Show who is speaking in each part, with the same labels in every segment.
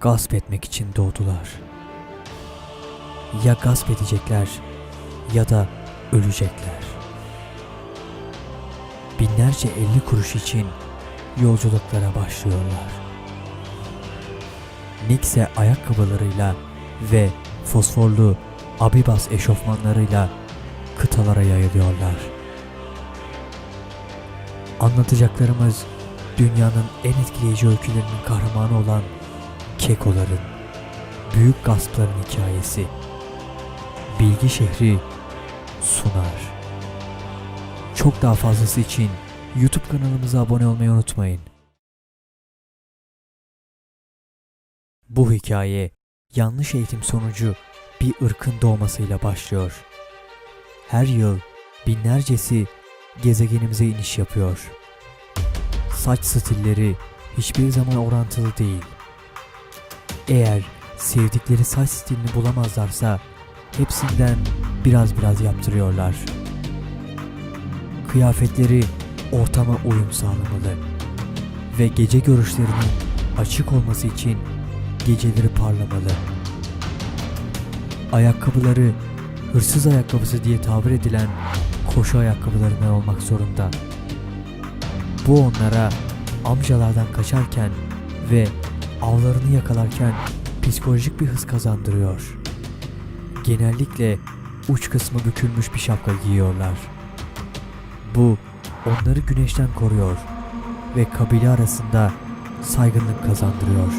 Speaker 1: gasp etmek için doğdular. Ya gasp edecekler ya da ölecekler. Binlerce elli kuruş için yolculuklara başlıyorlar. Nix'e ayakkabılarıyla ve fosforlu Abibas eşofmanlarıyla kıtalara yayılıyorlar. Anlatacaklarımız dünyanın en etkileyici öykülerinin kahramanı olan Kekoların, büyük gaspların hikayesi. Bilgi şehri sunar. Çok daha fazlası için YouTube kanalımıza abone olmayı unutmayın. Bu hikaye yanlış eğitim sonucu bir ırkın doğmasıyla başlıyor. Her yıl binlercesi gezegenimize iniş yapıyor. Saç stilleri hiçbir zaman orantılı değil. Eğer sevdikleri saç stilini bulamazlarsa hepsinden biraz biraz yaptırıyorlar. Kıyafetleri ortama uyum sağlamalı ve gece görüşlerinin açık olması için geceleri parlamalı. Ayakkabıları hırsız ayakkabısı diye tabir edilen koşu ayakkabılarından olmak zorunda. Bu onlara amcalardan kaçarken ve avlarını yakalarken psikolojik bir hız kazandırıyor. Genellikle uç kısmı bükülmüş bir şapka giyiyorlar. Bu onları güneşten koruyor ve kabile arasında saygınlık kazandırıyor.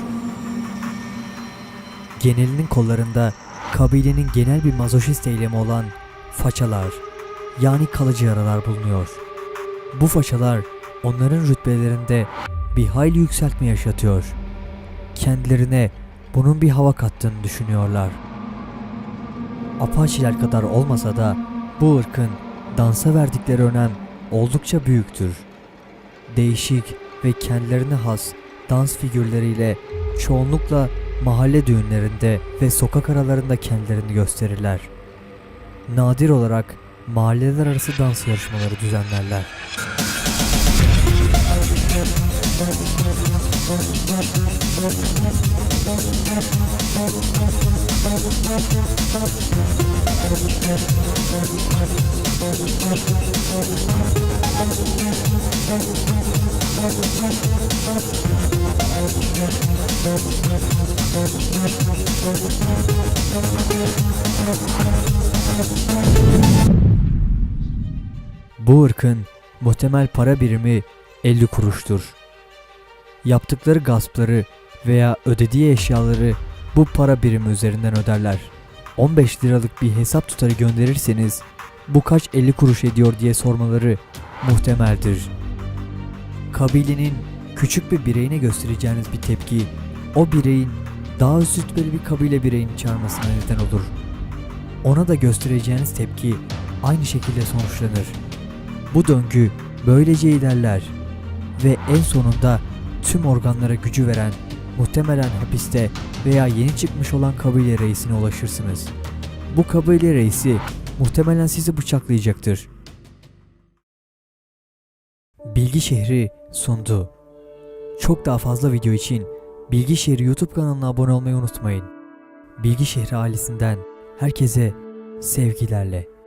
Speaker 1: Genelinin kollarında kabilenin genel bir mazoşist eylemi olan façalar yani kalıcı yaralar bulunuyor. Bu façalar onların rütbelerinde bir hayli yükseltme yaşatıyor. Kendilerine bunun bir hava kattığını düşünüyorlar. Apaçiler kadar olmasa da bu ırkın dansa verdikleri önem oldukça büyüktür. Değişik ve kendilerine has dans figürleriyle çoğunlukla mahalle düğünlerinde ve sokak aralarında kendilerini gösterirler. Nadir olarak mahalleler arası dans yarışmaları düzenlerler. Bu ırkın muhtemel para birimi 50 kuruştur. Yaptıkları gaspları veya ödediği eşyaları bu para birimi üzerinden öderler. 15 liralık bir hesap tutarı gönderirseniz bu kaç 50 kuruş ediyor diye sormaları muhtemeldir. Kabilenin küçük bir bireyine göstereceğiniz bir tepki o bireyin daha üst rütbeli bir kabile bireyini çağırmasına neden olur. Ona da göstereceğiniz tepki aynı şekilde sonuçlanır. Bu döngü böylece ilerler ve en sonunda tüm organlara gücü veren muhtemelen hapiste veya yeni çıkmış olan kabile reisine ulaşırsınız. Bu kabile reisi muhtemelen sizi bıçaklayacaktır. Bilgi Şehri sundu. Çok daha fazla video için Bilgi Şehri YouTube kanalına abone olmayı unutmayın. Bilgi Şehri ailesinden herkese sevgilerle.